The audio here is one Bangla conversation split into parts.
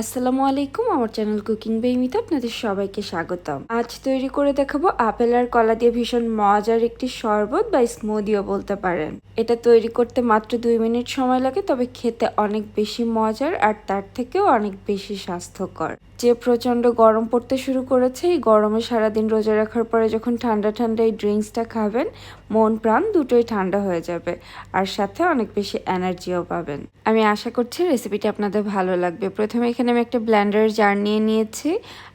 আসসালামু আলাইকুম, আমার চ্যানেল কুকিং বেমিতে আপনাদের সবাইকে স্বাগতম। আজ তৈরি করে দেখাবো আপেল আর কলা দিয়ে ভীষণ মজার একটি শরবত বা স্মুদিও বলতে পারেন। এটা তৈরি করতে মাত্র দুই মিনিট সময় লাগে, তবে খেতে অনেক বেশি মজার আর তার থেকেও অনেক বেশি স্বাস্থ্যকর। যে প্রচণ্ড গরম পড়তে শুরু করেছে, এই গরমে সারাদিন রোজা রাখার পরে যখন ঠান্ডা ঠান্ডা এই ড্রিঙ্কসটা খাবেন, মন প্রাণ দুটোই ঠান্ডা হয়ে যাবে আর সাথে অনেক বেশি এনার্জিও পাবেন। আমি আশা করছি রেসিপিটি আপনাদের ভালো লাগবে। প্রথমে এখানে আমি একটা ব্ল্যান্ডার জার নিয়ে নিয়েছি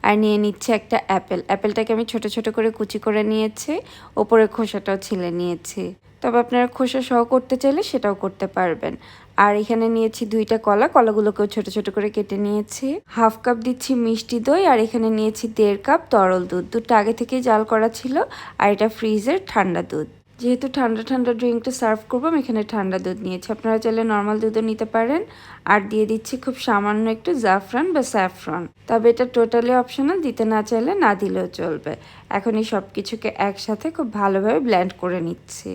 আর নিয়ে নিচ্ছে একটা অ্যাপেল অ্যাপেলটাকে আমি ছোট ছোট করে কুচি করে নিয়েছি, ওপরে খোসাটাও ছিলে নিয়েছি। তবে আপনারা খোসা সহ করতে চাইলে সেটাও করতে পারবেন। আর এখানে নিয়েছি দুইটা কলা, কলাগুলোকেও ছোট ছোট করে কেটে নিয়েছি। হাফ কাপ দিচ্ছি মিষ্টি দই আর এখানে নিয়েছি দেড় কাপ তরল দুধ। দুধটা আগে থেকেই জাল করা ছিল আর এটা ফ্রিজের ঠান্ডা দুধ। যেহেতু ঠান্ডা ঠান্ডা ড্রিঙ্কটা সার্ভ করব, আমি এখানে ঠান্ডা দুধ নিয়েছি। আপনারা চাইলে নর্মাল দুধও নিতে পারেন। আর দিয়ে দিচ্ছি খুব সামান্য একটু জাফরান বা স্যাফরন। তবে এটা টোটালি অপশনাল, দিতে না চাইলে না দিলেও চলবে। এখন এই সব কিছুকে একসাথে খুব ভালোভাবে ব্ল্যান্ড করে নিচ্ছি।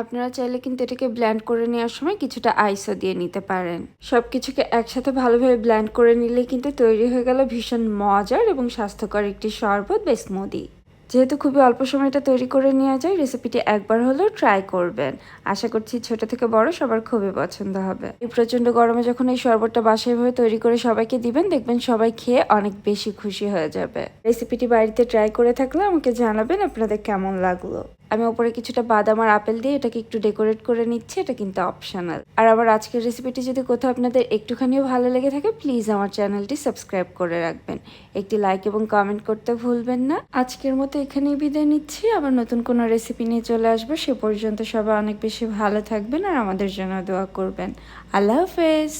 আপনারা চাইলে কিন্তু এটাকে ব্ল্যান্ড করে নেওয়ার সময় কিছুটা আইসও দিয়ে নিতে পারেন। সব কিছুকে একসাথে ভালোভাবে ব্ল্যান্ড করে নিলে কিন্তু তৈরি হয়ে গেল ভীষণ মজার এবং স্বাস্থ্যকর একটি শরবত বা স্মুদি। যেহেতু খুবই অল্প সময়টা তৈরি করে নেওয়া যায় রেসিপিটি একবার হলেও ট্রাই করবেন। আশা করছি ছোট থেকে বড় সবার খুবই পছন্দ হবে। এই প্রচণ্ড গরমে যখন এই শরবতটা বাসায় ভাবে তৈরি করে সবাইকে দিবেন, দেখবেন সবাই খেয়ে অনেক বেশি খুশি হয়ে যাবে। রেসিপিটি বাড়িতে ট্রাই করে থাকলে আমাকে জানাবেন আপনাদের কেমন লাগল। আমি ওপরে কিছুটা বাদাম আর আপেল দিয়ে এটাকে একটু ডেকোরেট করে নিচ্ছি, এটা কিন্তু অপশনাল আর আমার আজকের রেসিপিটি যদি কোথাও আপনাদের একটুখানিও ভালো লেগে থাকে প্লিজ আমার চ্যানেলটি সাবস্ক্রাইব করে রাখবেন। একটি লাইক এবং কমেন্ট করতে ভুলবেন না। আজকের মতো এখানেই বিদায় নিচ্ছি। আবার নতুন কোনো রেসিপি নিয়ে চলে আসব, সে পর্যন্ত সবাই অনেক বেশি ভালো থাকবেন আর আমাদের জন্য দোয়া করবেন। আল্লাহ হাফেজ!